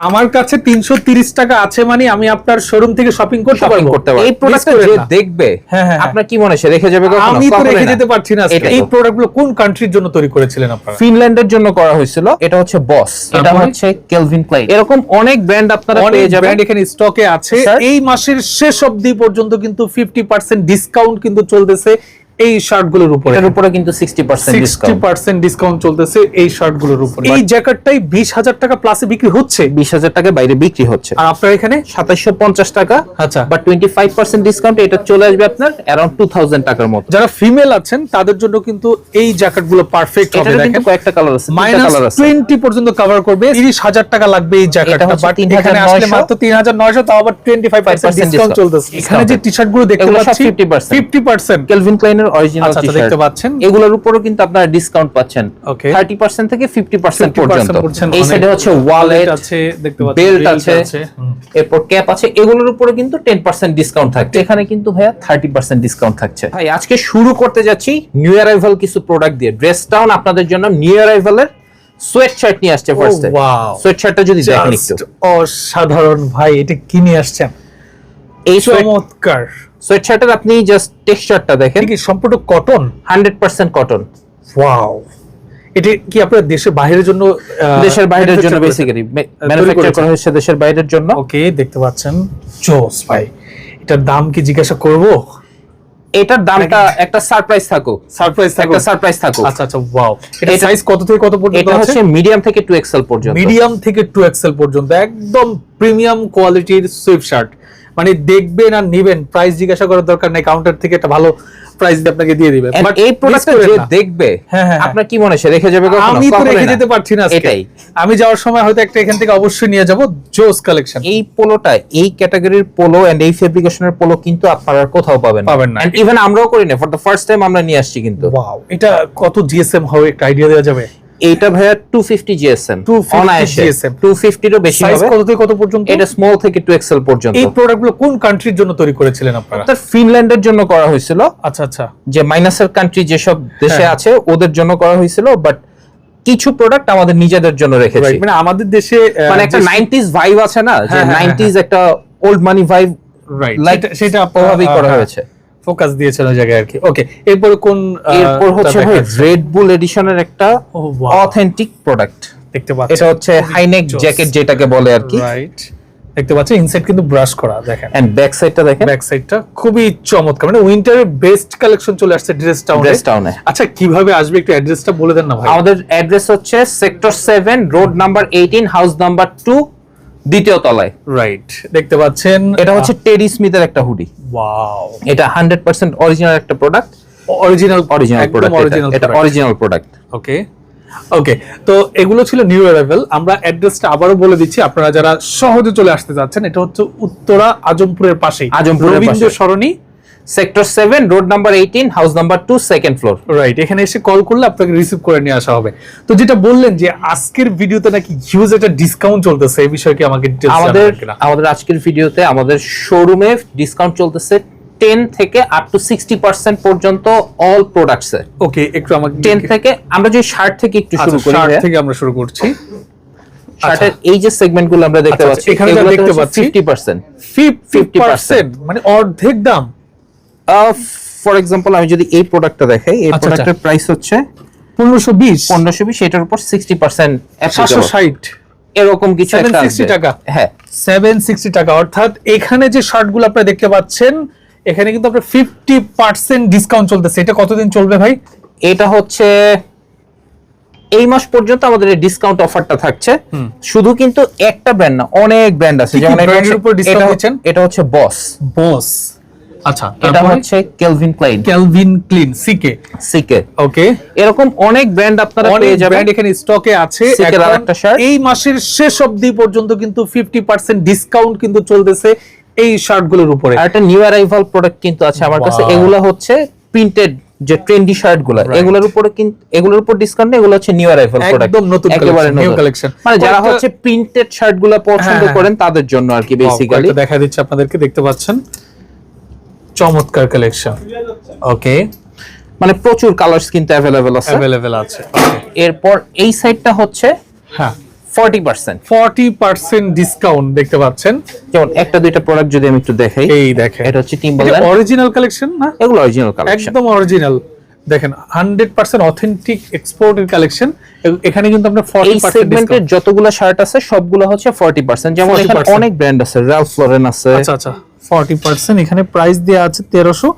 আমার কাছে তিনশো তিরিশ টাকা আছে মানে আমি আপনার শোরুম থেকে শপিং করতে পারব। করতে পারবেন এই যে দেখবে হ্যাঁ, হ্যাঁ, আপনার কি মনে হয় রেখে যাবে কখনো? আমি তো রেখে যেতে পারছি না এই তো। প্রোডাক্টগুলো কোন কান্ট্রির জন্য তৈরি করেছিলেন আপনারা? ফিনল্যান্ডের জন্য করা হয়েছিল এটা হচ্ছে বস এটা হচ্ছে কেলভিন ক্লাইন এরকম অনেক ব্র্যান্ড আপনারা পেয়ে যাবেন। ব্র্যান্ড এখানে স্টকে আছে। এই মাসের শেষ অবধি পর্যন্ত কিন্তু ফিফটি পার্সেন্ট ডিসকাউন্ট কিন্তু চলতেছে। এই শার্ট গুলোর উপরে এটার উপরে কিন্তু 60% সিক্সটি ডিসকাউন্ট পার্সেন্ট ডিসকাউন্ট চলতেছে এই শার্ট গুলোর উপরে এই জ্যাকেটটাই বিশ হাজার টাকা প্লাসে বিক্রি হচ্ছে 20000 টাকা বাইরে বিক্রি হচ্ছে আর আপনার এখানে 2750 টাকা আচ্ছা। বা 25% ডিসকাউন্ট এটা চলে আসবে আপনার अराउंड 2000 টাকার মতো যারা ফিমেল আছেন তাদের জন্য কিন্তু এই জ্যাকেট গুলো পারফেক্ট হবে এটার কিন্তু দেখেন কয়েকটা কালার আছে তিনটা মাইনাস কালার আছে টোয়েন্টি পর্যন্ত কভার করবে তিরিশ হাজার টাকা লাগবে এই জ্যাকেটটা হচ্ছে বাট 3,900 এখানে আসলে মাত্র তিন হাজার নয়শো তাও আবার twenty five percent 5% discount discount। চলতেছে এখানে যে টি শার্ট গুলো দেখতে এগুলো সব পাচ্ছি 50% ফিফটি পার্সেন্ট কেলভিন ক্লাইনের অরিজিনাল আচ্ছা, টি-শার্ট দেখতে পাচ্ছেন। এগুলোর উপরও কিন্তু আপনারা ডিসকাউন্ট পাচ্ছেন। Okay. 30% থেকে 50% 50% পর্যন্ত। এই সাইডে হচ্ছে ওয়ালেট আছে দেখতে পাচ্ছেন বেল্ট আছে এরপর ক্যাপ আছে এগুলোর উপরে কিন্তু 10% ডিসকাউন্ট থাকছে। এখানে কিন্তু ভাইয়া 30% ডিসকাউন্ট থাকছে। ভাই আজকে শুরু করতে যাচ্ছি নিউ অ্যারাইভাল কিছু প্রোডাক্ট দিয়ে। ড্রেস টাউন আপনাদের জন্য নিউ অ্যারাইভালের সোয়েট শার্ট নিয়ে আসছে ফার্স্টে. সোয়েট শার্টটা যদি দেখেন একটু। অসাধারণ ভাই এটা কি নিয়ে আসছেন? এই চমৎকার। সোয়েট শার্টের আপনি জাস্ট টেক্সচারটা দেখেন। কি সম্পূর্ণ কটন 100% কটন ওয়াও এটা কি আপনার দেশের বাইরের জন্য দেশের বাইরের জন্য বেসিক্যালি ম্যানুফ্যাকচার করা হয়েছে দেশের বাইরের জন্য। ওকে দেখতে পাচ্ছেন। জোস ভাই। এটার দাম কি জিজ্ঞাসা করব? এটার দামটা একটা সারপ্রাইজ থাকো সারপ্রাইজ থাকো একটা সারপ্রাইজ থাকো আচ্ছা আচ্ছা ওয়াও এটা সাইজ কত থেকে কত পর্যন্ত এটা হচ্ছে মিডিয়াম থেকে টু এক্সেল পর্যন্ত। মিডিয়াম থেকে টু এক্সেল পর্যন্ত একদম প্রিমিয়াম কোয়ালিটির সুইফট শার্ট মানে দেখবেন আর নেবেন প্রাইস জিজ্ঞাসা করার দরকার নেই কাউন্টার থেকে একটা ভালো প্রাইস দিয়ে আপনাকে দিয়ে দিবে। But এই প্রোডাক্টটা যে দেখবে হ্যাঁ, হ্যাঁ, আপনার কি মনে হয় রেখে যাবে কখনো? আমি তো রেখে না। যেতে পারছি না আজকে। এটাই। আমি যাওয়ার সময় হয়তো একটা এখান থেকে অবশ্যই নিয়ে যাব জোস কালেকশন এই পোলোটা এই ক্যাটাগরির পোলো এন্ড এই ফেব্রিকেশনের পোলো কিন্তু আপনারা কোথাও পাবেন পাবেন না। ইভেন আমরাও করি না ফর দ্য ফার্স্ট টাইম আমরা নিয়ে আসছি কিন্তু। ওয়াও এটা কত জিএসএম হবে একটা আইডিয়া দেওয়া যাবে। এইটা ভাইয়া 250 জিএসএম 250 অনায়াসে GSM 250 এরও বেশি সাইজ হবে। কত থেকে কত পর্যন্ত? এটা স্মল থেকে 2 এক্সেল পর্যন্ত। এই প্রোডাক্টগুলো কোন কান্ট্রির জন্য তৈরি করেছিলেন আপনারা? তার ফিনল্যান্ডের জন্য করা হয়েছিল। আচ্ছা আচ্ছা। যে মাইনাসের কান্ট্রি যেসব দেশে হ্যাঁ। আছে ওদের জন্য করা হয়েছিল বাট কিছু প্রোডাক্ট আমাদের নিজেদের জন্য রেখেছি। মানে আমাদের দেশে মানে একটা যে- 90s ভাইব আছে না? যে হ্যাঁ, হ্যাঁ, 90s একটা ওল্ড মানি ভাইব রাইট সেটা ওভাবেই করা হয়েছে। ফোকাস দিয়েছেন ওই জায়গায় আর কি। ওকে এরপরে কোন এরপর হচ্ছে ভাই রেড বুল এডিশনের একটা Oh, অথেন্টিক প্রোডাক্ট দেখতে পাচ্ছেন। এটা হচ্ছে হাইনেক। জ্যাকেট যেটাকে বলে আর কি। রাইট দেখতে পাচ্ছেন ইনসাইড কিন্তু ব্রাশ করা দেখেন। এন্ড ব্যাক সাইডটা দেখেন। ব্যাক সাইডটা খুবই চমৎকার। মানে উইন্টারের বেস্ট কালেকশন চলে আসছে ড্রেস টাউনে ড্রেস টাউনে আচ্ছা কীভাবে আসবে একটু অ্যাড্রেসটা বলে দেন না ভাই। আমাদের অ্যাড্রেস হচ্ছে sector 7 road number 18 house number 2 দ্বিতীয় তলায়। রাইট দেখতে পাচ্ছেন এটা হচ্ছে টেরি স্মিথের একটা হুডি। ওয়াও এটা 100% অরিজিনাল একটা প্রোডাক্ট অরিজিনাল অরিজিনাল প্রোডাক্ট এটা। অরিজিনাল প্রোডাক্ট ওকে ওকে তো এগুলো ছিল নিউ অ্যারাইভেল আমরা অ্যাড্রেসটা আবারও বলে দিচ্ছি। আপনারা যারা সহজে চলে আসতে যাচ্ছেন এটা হচ্ছে উত্তরা আজমপুরের পাশেই। আজমপুরের Rabindra Sarani sector 7 road number 18 house number 2 second floor right এখানে এসে কল করলে আপনাকে রিসিভ করে নিয়ে আসা হবে। তো যেটা বললেন যে আজকের ভিডিওতে নাকি হিউজ একটা ডিসকাউন্ট চলতেছে এই বিষয়ে কি আমাকে আমাদের? আমাদের আজকের ভিডিওতে আমাদের শোরুমে ডিসকাউন্ট চলতেছে 10 থেকে আপ টু 60% পর্যন্ত অল প্রোডাক্টস ওকে একটু আমাকে 10 থেকে আমরা যে শার্ট থেকে একটু শুরু আচ্ছা, করি শার্ট ভাইয়া। থেকে আমরা শুরু করছি। শার্টের এই যে সেগমেন্টগুলো আমরা দেখতে আচ্ছা, পাচ্ছি এখানে দেখতে পাচ্ছি। ফিফটি পার্সেন্ট 50% মানে অর্ধেক দাম। ফর এক্সাম্পল আমি যদি এই প্রোডাক্টটা দেখাই এই আচ্ছা, প্রোডাক্টের প্রাইস হচ্ছে পনেরোশো বিশ। পনেরোশো বিশ এটার উপর সিক্সটি পার্সেন্ট সাতশো ষাট। এরকম কিছু একটা টাকা? হ্যাঁ। সেভেন সিক্সটি টাকা। অর্থাৎ এখানে যে শার্টগুলো আপনারা দেখতে পাচ্ছেন এখানে কিন্তু আপনার ফিফটি পার্সেন্ট ডিসকাউন্ট চলতেছে। এটা কতদিন চলবে ভাই? এটা হচ্ছে এই মাস পর্যন্ত আমাদের এই ডিসকাউন্ট অফারটা থাকছে। শুধু কিন্তু একটা ব্র্যান্ড না অনেক ব্র্যান্ড আছে। যেমন এটা উপর এটা- এটা হচ্ছে বস বস আচ্ছা এটা হচ্ছে Calvin Klein Calvin Klein CK CK okay এরকম অনেক ব্র্যান্ড আপনারা পেয়ে যাবেন। ব্র্যান্ড এখানে স্টকে আছে। এই মাসের শেষ অবধি পর্যন্ত কিন্তু ফিফটি পার্সেন্ট ডিসকাউন্ট কিন্তু চলতেছে এই শার্টগুলোর উপরে। আর একটা নিউ অ্যারাইভাল প্রোডাক্ট কিন্তু আছে আমার কাছে। এগুলো হচ্ছে প্রিন্টেড যে ট্রেন্ডি শার্টগুলো এগুলোর উপরে কিন্তু এগুলোর উপর ডিসকাউন্ট নেই এগুলো হচ্ছে নিউ অ্যারাইভাল প্রোডাক্ট একদম নতুন একেবারে নতুন। collection। মানে যারা হচ্ছে প্রিন্টেড শার্টগুলো পছন্দ হ্যাঁ, করেন তাদের জন্য আর কি বেসিক্যালি দেখা দিচ্ছে আপনাদেরকে দেখতে পাচ্ছেন। চমৎকার কালেকশন ওকে। মানে প্রচুর কালার্স কিন্তু অ্যাভেলেবেল আছে। অ্যাভেলেবেল আছে এরপর এই সাইডটা হচ্ছে হ্যাঁ। Forty percent forty percent discount দেখতে পাচ্ছেন। যেমন একটা দুইটা প্রোডাক্ট যদি আমি একটু দেখাই এই দেখেন। এটা হচ্ছে টিম্বারল্যান্ড অরিজিনাল কালেকশন না? এগুলো অরিজিনাল কালেকশন একদম অরিজিনাল দেখেন হান্ড্রেড পার্সেন্ট অথেন্টিক এক্সপোর্টের কালেকশন এখানে কিন্তু আপনার এই ফর্টি পার্সেন্ট সেগমেন্টের যতগুলো শার্ট আছে সবগুলো হচ্ছে ফর্টি পার্সেন্ট যেমন এখানে অনেক ব্র্যান্ড আছে রালফ ফ্লোরেন আছে। আচ্ছা আচ্ছা। Forty percent. এখানে প্রাইস দেওয়া আছে তেরোশো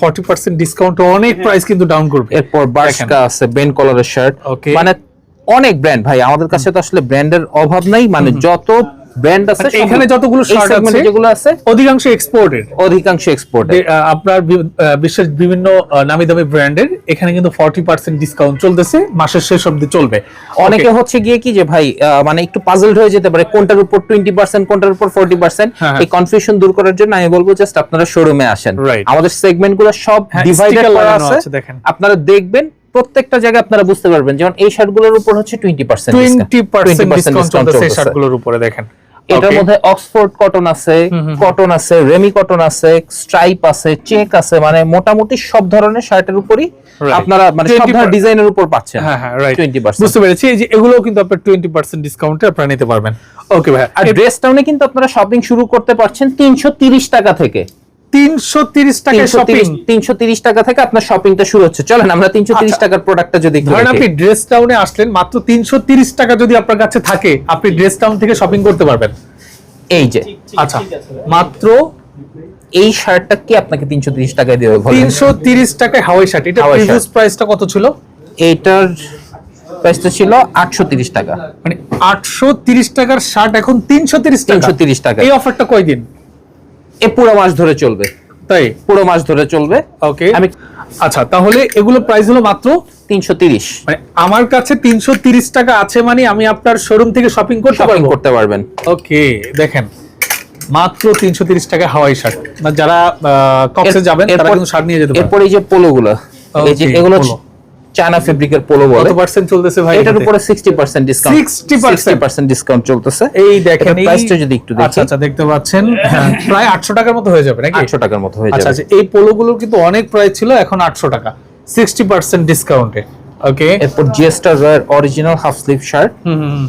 ফর্টি পার্সেন্ট ডিসকাউন্ট অনেক প্রাইস কিন্তু ডাউন করবে। এরপর বার্সকা আছে বেন কলারের শার্ট. মানে অনেক ব্র্যান্ড ভাই। আমাদের কাছে তো আসলে ব্র্যান্ডের অভাব নাই। মানে যত ব্র্যান্ড আছে মানে এখানে যতগুলো শার্ট আছে যেগুলো আছে অধিকাংশ এক্সপোর্টেড অধিকাংশ এক্সপোর্ট আপনার বিশ্বের বিভিন্ন নামি দামি ব্র্যান্ডের এখানে কিন্তু ফর্টি পার্সেন্ট ডিসকাউন্ট চলতেছে মাসের শেষ অব্দি চলবে। অনেকে হচ্ছে গিয়ে কি যে ভাই মানে একটু পাজলড হয়ে যেতে পারে কোনটার উপর টোয়েন্টি পার্সেন্ট কোনটার উপর ফোর্টি পার্সেন্ট হ্যাঁ, এই কনফিউশন দূর করার জন্য আমি বলব জাস্ট আপনারা শোরুমে আসেন. আমাদের সেগমেন্টগুলো সব হ্যাঁ, ডিভাইডেড করা আছে আপনারা দেখবেন প্রত্যেকটা জায়গায় আপনারা বুঝতে পারবেন যেমন এই শার্টগুলোর উপর হচ্ছে twenty percent twenty percent discount এই শার্টগুলোর উপরে দেখেন। এটার মধ্যে অক্সফোর্ড কটন আছে কটন আছে রেমি কটন আছে স্ট্রাইপ আছে চেক আছে মানে মোটামুটি সব ধরনের শার্টের উপরই আপনারা মানে সব ধরনের ডিজাইনের উপর পাচ্ছেন। হ্যাঁ হ্যাঁ রাইট 20% বুঝতে পেরেছি। এই যে এগুলোও কিন্তু আপনার টোয়েন্টি পার্সেন্ট ডিসকাউন্টে আপনারা নিতে পারবেন। ওকে ভাই আর ড্রেস টাউনে কিন্তু আপনারা শপিং শুরু করতে পারছেন তিনশো তিরিশ টাকা থেকে। তিনশো তিরিশ টাকায় শপিং তিনশো তিরিশ টাকা থেকে আপনার শপিংটা শুরু হচ্ছে। চলেন আমরা তিনশো তিরিশ আচ্ছা। টাকার প্রোডাক্টটা যদি ধরেন আপনি ড্রেস টাউনে আসলেন মাত্র তিনশো তিরিশ টাকা যদি আপনার কাছে থাকে আপনি ড্রেস টাউন থেকে শপিং করতে পারবেন। এই যে। আচ্ছা মাত্র এই শার্টটা কি আপনাকে তিনশো তিরিশ টাকায় দেবে বলেন? তিনশো তিরিশ টাকায় হাওয়াই শার্ট। এটা প্রিভিয়াস প্রাইসটা কত ছিল? এইটার প্রাইসটা ছিল আটশো তিরিশ টাকা। মানে আটশো তিরিশ টাকার শার্ট এখন তিনশো তিরিশ টাকা। 330 টাকা। এই অফারটা কয়দিন? এ পুরো মাস ধরে চলবে। তাই? পুরো মাস ধরে চলবে। ওকে আমি আচ্ছা তাহলে এগুলো প্রাইস হলো মাত্র? মানে আমার কাছে তিনশো তিরিশ টাকা আছে মানে আমি আপনার শোরুম থেকে শপিং করতে শপিং পারব? করতে পারবেন। ওকে দেখেন মাত্র তিনশো তিরিশ টাকা হাওয়াই শার্ট। যারা কক্সে এর- যাবেন তারা কিন্তু শার্ট নিয়ে যেতে পারেন। এরপর এই যে এই এগুলো। চায়না ফেব্রিকের পোলো বলে। কত পার্সেন্ট চলতেছে ভাই এটার উপরে sixty percent discount 60% percent discount চলতেছে। এই দেখেন এই প্রাইসটা যদি একটু আচ্ছা দেখি। আচ্ছা দেখতে পাচ্ছেন। হ্যাঁ, প্রায় আটশো টাকার মতো হয়ে যাবে নাকি? আটশো টাকার মতো হয়ে আচ্ছা যাবে। আচ্ছা এই পোলোগুলোর কিন্তু অনেক প্রাইস ছিল এখন আটশো টাকা। সিক্সটি পার্সেন্ট ডিসকাউন্টে ওকে এরপর জিএসটার রয়ের অরিজিনাল হাফ স্লিভ শার্ট হুম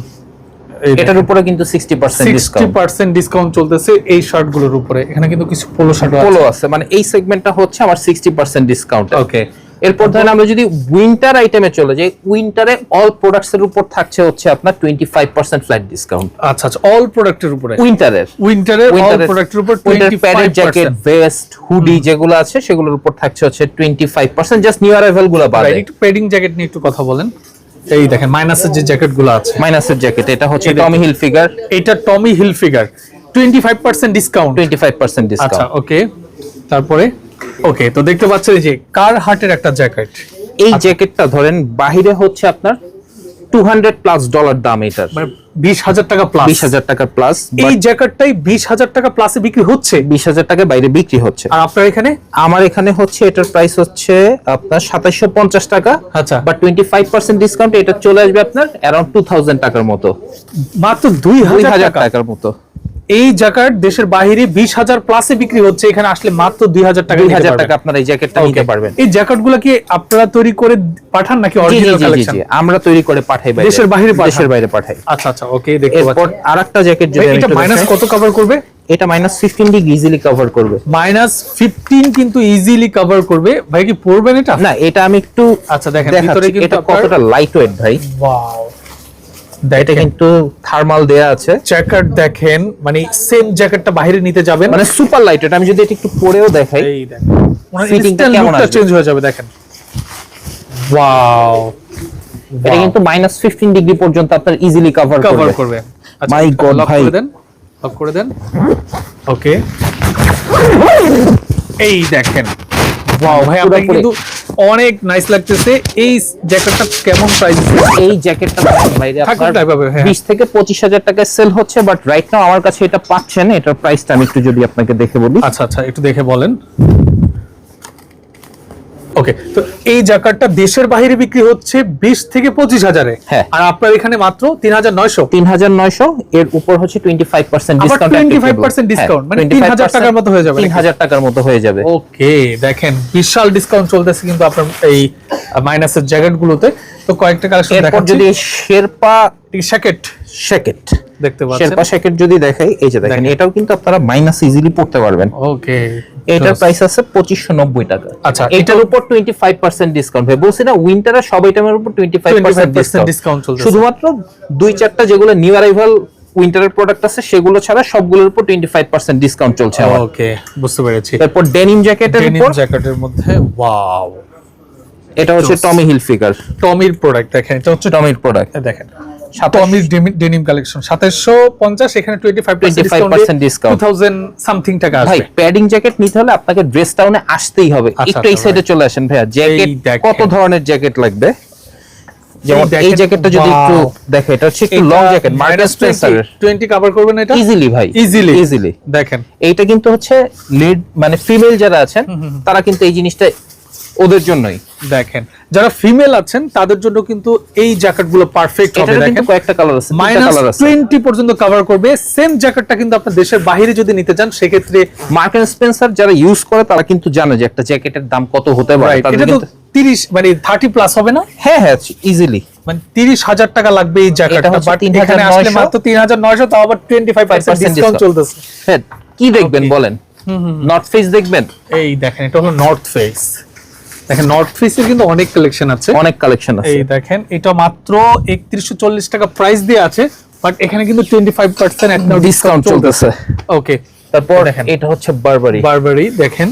এটার উপরে কিন্তু sixty percent sixty discount percent discount চলতেছে এই শার্টগুলোর উপরে। এখানে কিন্তু কিছু পোলো শার্ট পোলো আছে। মানে এই সেগমেন্টটা হচ্ছে আমার সিক্সটি পার্সেন্ট ডিসকাউন্ট ওকে এরপর ধরেন আমরা যদি উইন্টার আইটেমে চলে যাই উইন্টারে অল প্রোডাক্টস এর উপর থাকছে হচ্ছে আপনার twenty five percent flat discount আচ্ছা আচ্ছা অল প্রোডাক্টের উপরে? উইন্টারের উইন্টারের অল প্রোডাক্টের উপর twenty padded jacket vest hoodie যেগুলো আছে সেগুলোর উপর থাকছে হচ্ছে twenty five percent just new অ্যারাইভালগুলো বাদে। একটু পেডিং জ্যাকেট নিয়ে একটু কথা বলেন। এই দেখেন মাইনাসের যে জ্যাকেটগুলো আছে। মাইনাসের জ্যাকেট এটা হচ্ছে টমি হিল ফিগার এটা Tommy Hilfiger twenty five percent discount twenty five percent আচ্ছা ডিসকাউন্ট ওকে তারপরে? ওকে তো দেখতে পাচ্ছেন যে কার হাটের একটা জ্যাকেট? এই। জ্যাকেটটা ধরেন বাহিরে হচ্ছে আপনার টু হান্ড্রেড প্লাস ডলার দাম এটার। মানে বিশ হাজার টাকা প্লাস বিশ হাজার টাকার প্লাস এই জ্যাকেটটাই বিশ হাজার টাকা প্লাসে বিক্রি হচ্ছে? বিশ হাজার টাকার বাইরে বিক্রি হচ্ছে। আর আপনার এখানে? আমার এখানে হচ্ছে এটার প্রাইস হচ্ছে আপনার সাতাইশশো পঞ্চাশ টাকা আচ্ছা। বা টোয়েন্টি ফাইভ পার্সেন্ট ডিসকাউন্ট এটা চলে আসবে আপনার টু থাউজেন্ড টাকার মতো। মাত্র দুই দুই হাজার হাজার টাকা। টাকার মতো। এই জ্যাকেট দেশের বাইরে বিশ হাজার প্লাসে বিক্রি হচ্ছে এখানে আসলে মাত্র দুই হাজার টাকা দুই হাজার টাকা আপনার এই জ্যাকেটটা. নিতে পারবেন। এই জ্যাকেটগুলা কি আপনারা তৈরি করে পাঠান নাকি অরিজিনাল কালেকশন আমরা তৈরি করে পাঠাই দেশের বাইরে দেশের বাইরে পাঠাই। আচ্ছা আচ্ছা ওকে দেখতে পাচ্ছি। আরেকটা জ্যাকেট যদি এটা মাইনাস কত কভার করবে? এটা minus fifteen degree easily cover করবে। মাইনাস ফিফটিন কিন্তু ইজিলি কভার করবে। ভাই কি পড়বেন এটা? না এটা আমি একটু আচ্ছা, দেখেন, ভিতরে এটা কতটা লাইট ওয়েট ভাই? ওয়াও এটা কিন্তু থার্মাল দেয়া আছে। জ্যাকেট দেখেন মানে সেম জ্যাকেটটা বাইরে নিতে যাবেন। মানে সুপার লাইট ওয়েট আমি যদি এটা একটু পরেও দেখাই এই দেখেন। ওনার Fitting টা instant কেমন আসবে? চেঞ্জ হয়ে যাবে দেখেন। ওয়াও এটা কিন্তু মাইনাস ফিফটিন ডিগ্রি পর্যন্ত আপনার ইজিলি কভার কভার করবে। করবে। My God, লক ভাই। করে দেন লক করে দেন। ওকে এই দেখেন। ওয়াও ভাই পুরোপুরি। কিন্তু অনেক নাইস লাগতেছে। এই জ্যাকেটটা কেমন প্রাইস এই জ্যাকেটটা ভাই আপনার হ্যাঁ। বিশ থেকে পঁচিশ হাজার টাকায় সেল হচ্ছে বাট রাইট নাও আমার কাছে এটা পাচ্ছেন এটার প্রাইসটা আমি একটু যদি আপনাকে দেখে বলি। আচ্ছা আচ্ছা একটু দেখে বলেন। ওকে তো এই জ্যাকেটটা দেশের বাইরে বিক্রি হচ্ছে বিশ থেকে পঁচিশ হাজারে। হ্যাঁ। আর আপনার এখানে মাত্র তিন হাজার নয়শো। তিন হাজার নয়শো এর উপর হচ্ছে twenty five percent discount 25% discount, মানে 3,000 টাকার মতো হয়ে যাবে তিন হাজার টাকার মতো হয়ে যাবে। ওকে দেখেন বিশাল ডিসকাউন্ট চলতেছে কিন্তু আপনার এই মাইনাসের জ্যাকেট গুলোতে। তো কয়েকটা কালেকশন যদি শেরপা জ্যাকেট জ্যাকেট দেখতে পাচ্ছেন। শেরপা জ্যাকেট যদি দেখাই এই যে দেখেন। এটাও কিন্তু আপনারা মাইনাস ইজিলি পড়তে পারবেন। ওকে এটার প্রাইস আছে পঁচিশশো নব্বই টাকা। আচ্ছা, এটার উপর টোয়েন্টি ফাইভ পার্সেন্ট ডিসকাউন্ট ভাই বলছি না উইন্টারে সব আইটেমের উপর টোয়েন্টি ফাইভ 25% পার্সেন্ট discount চলতেছে। শুধুমাত্র দুই চারটা যেগুলো নিউ অ্যারাইভাল উইন্টারের প্রোডাক্ট আছে সেগুলো ছাড়া সবগুলোর উপর টোয়েন্টি ফাইভ পার্সেন্ট ডিসকাউন্ট চলছে আমার। ওকে বুঝতে পেরেছি। তারপর ডেনিম জ্যাকেটের ডেনিম উপর জ্যাকেটের মধ্যে ওয়াও এটা হচ্ছে টমি হিল ফিগার টমির প্রোডাক্ট দেখেন এটা হচ্ছে টমির প্রোডাক্ট দেখেন। ডেনিম কালেকশন সাতাশশো পঞ্চাশ এখানে টোয়েন্টি 25% discount। টু সামথিং টাকা ভাই প্যাডিং জ্যাকেট নিতে হলে আপনাকে ড্রেস টাউনে আসতেই হবে। আচ্ছা, একটু এই আচ্ছা, সাইডে চলে আসেন ভাইয়া। জ্যাকেট কত ধরনের জ্যাকেট লাগবে? যেমন এই জ্যাকেটটা যদি একটু দেখে এটা হচ্ছে একটু লং জ্যাকেট মার্কেট কভার করবেন এটা? ইজিলি ভাই ইজিলি ইজিলি দেখেন। এইটা কিন্তু হচ্ছে লিড মানে ফিমেল যারা আছেন তারা কিন্তু এই জিনিসটা ওদের জন্যই। দেখেন যারা ফিমেল আছেন তাদের জন্য কিন্তু এই জ্যাকেটগুলো পারফেক্ট হবে দেখেন। কয়েকটা কালার আছে মাইনাস কালার আছে। টোয়েন্টি পর্যন্ত কভার করবে সেম জ্যাকেটটা কিন্তু আপনার দেশের বাইরে যদি নিতে চান সেক্ষেত্রে মার্কেট স্পেন্সার যারা ইউজ করে তারা কিন্তু জানে যে একটা জ্যাকেটের দাম কত হতে পারে। এটা তো কিন্তু- তিরিশ মানে থার্টি প্লাস হবে না? হ্যাঁ হ্যাঁ ইজিলি মানে তিরিশ হাজার টাকা লাগবে এই জ্যাকেটটা বাট এখানে আসলে মাত্র তিন হাজার নয়শো তাও আবার টোয়েন্টি ফাইভ পার্সেন্ট 5% ডিসকাউন্ট। চলতেছে। হ্যাঁ কি দেখবেন বলেন? নর্থ ফেস দেখবেন? এই দেখেন এটা হলো নর্থ ফেস দেখেন নর্থ ফেসের কিন্তু অনেক কালেকশন আছে। অনেক কালেকশন আছে। এই দেখেন এটা মাত্র একত্রিশশো চল্লিশ টাকা প্রাইস দিয়ে আছে বাট এখানে কিন্তু টোয়েন্টি ফাইভ পার্সেন্ট একটা ডিসকাউন্ট চলতেছে। ওকে তারপর দেখেন। এটা হচ্ছে বারবারি বারবারি দেখেন।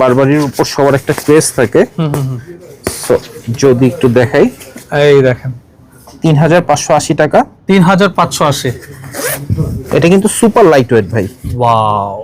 বারবারির উপর সবার একটা ক্রেজ থাকে। So, যদি একটু দেখাই। এই দেখেন। তিন হাজার পাঁচশো আশি টাকা। তিন হাজার পাঁচশো আশি। এটা কিন্তু সুপার লাইট ওয়েট ভাই। ওয়াও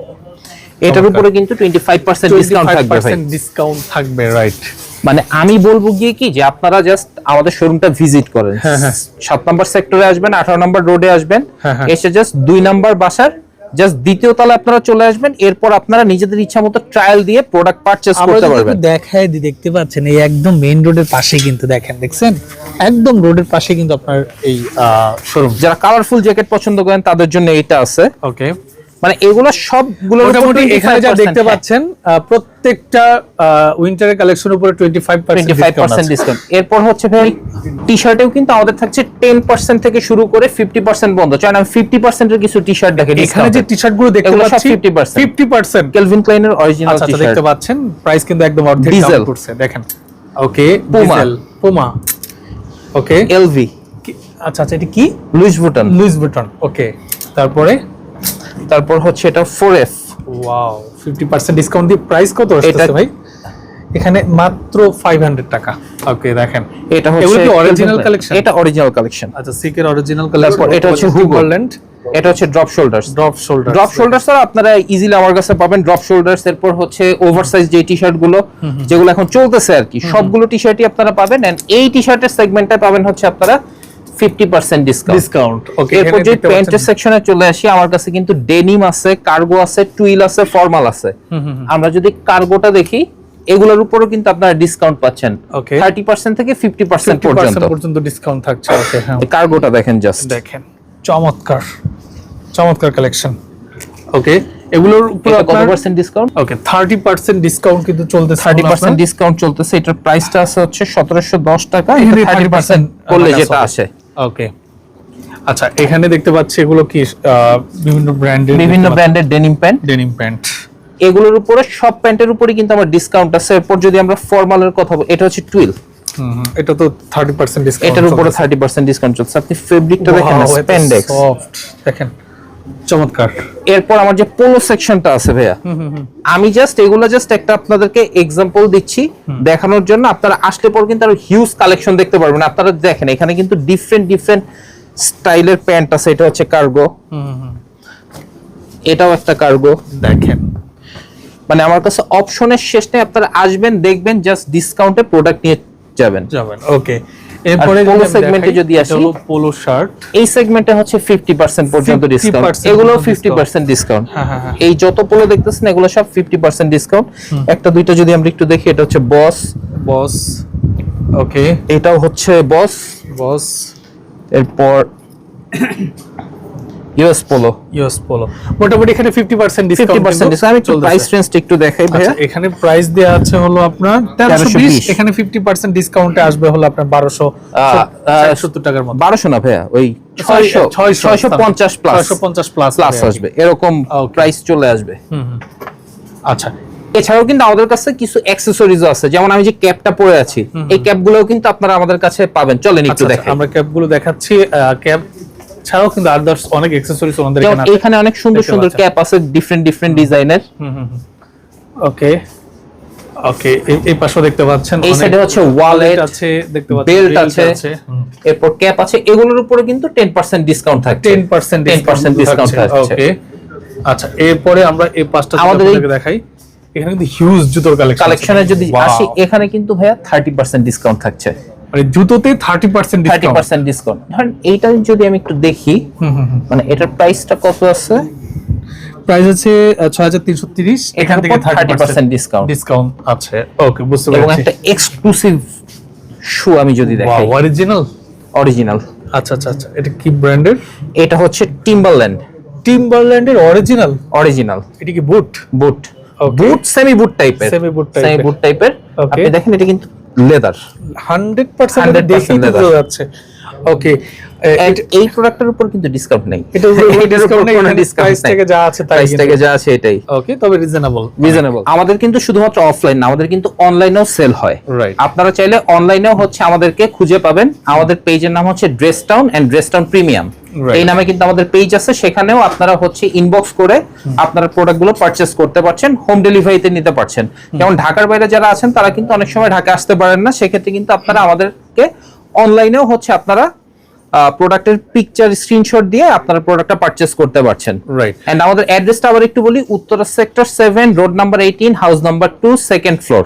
এটার উপরে কিন্তু টোয়েন্টি ফাইভ পার্সেন্ট ডিসকাউন্ট থাকবে ভাই। ডিসকাউন্ট থাকবে রাইট মানে আমি বলব গিয়ে কি যে আপনারা জাস্ট আমাদের শোরুমটা ভিজিট করেন। হ্যাঁ, হ্যাঁ। সাত নম্বর সেক্টরে আসবেন আঠারো নম্বর রোডে আসবেন। হ্যাঁ। এসে জাস্ট দুই নাম্বার বাসার জাস্ট দ্বিতীয় তলা আপনারা চলে আসবেন। এরপর আপনারা নিজেদের ইচ্ছা মতো ট্রায়াল দিয়ে প্রোডাক্ট পারচেস করতে পারবেন। দেখায় দিই দেখতে পাচ্ছেন এই একদম মেইন রোডের পাশে কিন্তু দেখেন দেখছেন? একদম রোডের পাশে কিন্তু আপনার এই শোরুম যারা কালারফুল জ্যাকেট পছন্দ করেন তাদের জন্য এটা আছে। ওকে মানে এগুলো সবগুলো মোটামুটি এখানে যা দেখতে পাচ্ছেন আহ, প্রত্যেকটা উইন্টারের কালেকশন উপরে twenty five twenty five percent discount এরপর হচ্ছে ভাই টি শার্টেও কিন্তু আমাদের থাকছে টেন পার্সেন্ট থেকে শুরু করে ফিফটি পার্সেন্ট বন্ধ। চাই আমি ফিফটি পার্সেন্টের কিছু টি শার্ট দেখে এখানে যে টি শার্টগুলো দেখতে এগুলো সব পাচ্ছি 50% ফিফটি পার্সেন্ট কেলভিন ক্লাইনের অরিজিনাল আচ্ছা টি আচ্ছা, শার্ট দেখতে পাচ্ছেন প্রাইস কিন্তু একদম অর্ধেক ডাউন করছে দেখেন। Okay. Diesel Puma okay LV আচ্ছা আচ্ছা এটা কি? লুইস বুটন লুইস বুটন ওকে তারপরে? তারপর হচ্ছে এটা four F wow fifty percent discount দিয়ে প্রাইস কত আসছে ভাই? এখানে মাত্র ফাইভ হান্ড্রেড টাকা। ওকে দেখেন। এটা হচ্ছে এগুলো কি Klein। collection? এটা অরিজিনাল কালেকশন আচ্ছা সিকের অরিজিনাল তারপর এটা হচ্ছে Hugo। এটা হচ্ছে drop shoulders drop shoulder drop shoulders sir আপনারা ইজিলি আমার কাছে পাবেন ড্রপ শোল্ডার্স এরপর হচ্ছে ওভারসাইজ যে টি শার্টগুলো যেগুলো এখন চলতেছে আর কি সবগুলো টি শার্টই আপনারা পাবেন। এন্ড এই টি শার্টের সেগমেন্টটা পাবেন হচ্ছে আপনারা fifty percent discount discount okay এরপর যে প্যান্টের সেকশনে চলে আসি আমার কাছে কিন্তু ডেনিম আছে কার্গো আছে টুইল আছে ফর্মাল আছে। আমরা যদি কার্গোটা দেখি এগুলোর উপরও কিন্তু আপনারা ডিসকাউন্ট পাচ্ছেন. থার্টি পার্সেন্ট থেকে ফিফটি পার্সেন্ট পর্যন্ত। পর্যন্ত ডিসকাউন্ট থাকছে ওকে হ্যাঁ। কার্গোটা দেখেন জাস্ট দেখেন চমৎকার চমৎকার কালেকশন ওকে এগুলোর উপর কত percent discount okay thirty percent discount কিন্তু চলতেছে থার্টি পার্সেন্ট। ডিসকাউন্ট চলতেছে এটার প্রাইসটা আছে হচ্ছে সতেরোশো দশ টাকা এখানে থার্টি পার্সেন্ট 30% করলে যেটা আসে। ওকে আচ্ছা এখানে দেখতে পাচ্ছি এগুলো কি বিভিন্ন ব্র্যান্ডের বিভিন্ন ব্র্যান্ডের ডেনিম প্যান্ট ডেনিম প্যান্ট এগুলোর উপরে সব প্যান্টের উপরে কিন্তু আমার ডিসকাউন্ট আছে। এরপর যদি আমরা ফর্মালের কথা বলি এটা হচ্ছে টুইল এটা তো থার্টি পার্সেন্ট ডিসকাউন্ট এটার উপরে থার্টি পার্সেন্ট ডিসকাউন্ট চলছে। আপনি ফেব্রিকটা দেখেন স্প্যান্ডেক্স সফট দেখেন চমৎকার। এরপর আমার যে পোলো সেকশনটা আছে ভাইয়া আমি জাস্ট এগুলো জাস্ট একটা আপনাদেরকে এক্সাম্পল দিচ্ছি দেখানোর জন্য। আপনারা আসলে পর কিন্তু আরও হিউজ কালেকশন দেখতে পারবেন। আপনারা দেখেন এখানে কিন্তু ডিফারেন্ট ডিফারেন্ট স্টাইলের প্যান্ট আছে। এটা হচ্ছে কার্গো এটাও একটা কার্গো দেখেন। মানে আমার কাছে অপশনের শেষ নেই। আপনারা আসবেন দেখবেন জাস্ট ডিসকাউন্টে প্রোডাক্ট নিয়ে যাবেন। যাবেন ওকে এরপরে পোলো যদি segment যদি আসি, পোলো শার্ট এই সেগমেন্টে হচ্ছে ফিফটি পার্সেন্ট পর্যন্ত ডিসকাউন্ট এগুলো discount। ফিফটি পার্সেন্ট ডিসকাউন্ট হ্যাঁ, হ্যাঁ, হ্যাঁ। এই যত পোলো দেখতেছেন এগুলো সব ফিফটি পার্সেন্ট ডিসকাউন্ট একটা দুইটা যদি আমরা একটু দেখি এটা হচ্ছে বস বস ওকে এটাও হচ্ছে বস বস এরপর ইউএস পোলো ইউএস পোলো মোটামুটি এখানে fifty percent fifty percent discount আমি একটু প্রাইস রেঞ্জটা একটু দেখাই ভাইয়া। আচ্ছা এখানে প্রাইস দেওয়া আছে হলো আপনার 1320 এখানে ফিফটি পার্সেন্ট ডিসকাউন্টে আসবে হলো আপনার বারোশো আহ, সত্তর টাকার মতো। বারোশো না ভাইয়া ওই ছয়শো ছয়শো পঞ্চাশ প্লাস ছয়শো পঞ্চাশ প্লাস প্লাস আসবে এরকম প্রাইস চলে আসবে। আচ্ছা। এছাড়াও কিন্তু আমাদের কাছে কিছু অ্যাক্সেসরিজ আছে যেমন আমি যে ক্যাপটা পরে আছি এই ক্যাপগুলোও কিন্তু আপনারা আমাদের কাছে পাবেন। চলেন একটু আচ্ছা, আচ্ছা, আমরা ক্যাপগুলো দেখাচ্ছি ক্যাপ ছাড়াও কিন্তু আদার্স অনেক অ্যাক্সেসরিজ ওনাদের এখানে আছে এখানে অনেক সুন্দর সুন্দর ক্যাপ আছে ডিফারেন্ট ডিফারেন্ট ডিজাইনের ওকে ওকে এই পাশেও দেখতে পাচ্ছেন এই সাইডে হচ্ছে ওয়ালেট আছে দেখতে পাচ্ছেন বেল্ট আছে এরপর ক্যাপ আছে এগুলোর উপরে কিন্তু টেন পার্সেন্ট ডিসকাউন্ট থাকছে। টেন পার্সেন্ট 10% ডিসকাউন্ট থাকছে। ওকে আচ্ছা এরপরে আমরা এই পাঁচটা আমাদের দেখাই। এখানে কিন্তু হিউজ জুতোর কালেকশন কালেকশনে যদি আসি এখানে কিন্তু ভাইয়া থার্টি পার্সেন্ট ডিসকাউন্ট থাকছে। মানে জুতোতে thirty percent thirty discount percent discount ধরেন এইটা যদি আমি একটু দেখি মানে এটার প্রাইসটা কত আছে? প্রাইস আছে ছয় হাজার তিনশো তিরিশ এখান থেকে থার্টি পার্সেন্ট ডিসকাউন্ট ডিসকাউন্ট আছে। ওকে বুঝতে এবং একটা এক্সক্লুসিভ শু আমি যদি দেখাই অরিজিনাল অরিজিনাল আচ্ছা আচ্ছা আচ্ছা এটা কি ব্র্যান্ডের এটা হচ্ছে টিম্বারল্যান্ড টিম্বারল্যান্ডের অরিজিনাল অরিজিনাল এটা কি বুট বুট বুট সেমি বুট টাইপের সেমি। বুট টাইপের. আপনি দেখেন এটা কিন্তু লেদার। হান্ড্রেড পার্সেন্ট 100% দেখেই বোঝা যাচ্ছে। ওকে এই প্রোডাক্টের উপর কিন্তু ডিসকাউন্ট নেই। এটার উপরে কোনো এখানে discount থেকে যা আছে তাই প্রাইস থেকে যা আছে এটাই। ওকে তবে রিজনেবল রিজনেবল আমাদের কিন্তু শুধুমাত্র অফলাইন না আমাদের কিন্তু অনলাইনেও সেল হয়। আপনারা চাইলে অনলাইনেও হচ্ছে আমাদেরকে খুঁজে পাবেন। আমাদের পেজের নাম হচ্ছে Dress Town and Dress Town Premium এই নামে কিন্তু আমাদের পেজ আছে সেখানেও আপনারা হচ্ছে ইনবক্স করে আপনারা প্রোডাক্টগুলো পারচেস করতে পারছেন হোম ডেলিভারিতে নিতে পারছেন। যেমন ঢাকার বাইরে যারা আছেন তারা কিন্তু অনেক সময় ঢাকা আসতে পারেন না সেক্ষেত্রে কিন্তু আপনারা আমাদেরকে অনলাইনেও হচ্ছে আপনারা প্রোডাক্টের পিকচার স্ক্রিনশট দিয়ে আপনারা প্রোডাক্টটা পারচেস করতে পারছেন। রাইট এন্ড আমাদের অ্যাড্রেসটা আবার একটু বলি Uttara sector seven road number eighteen house number two second floor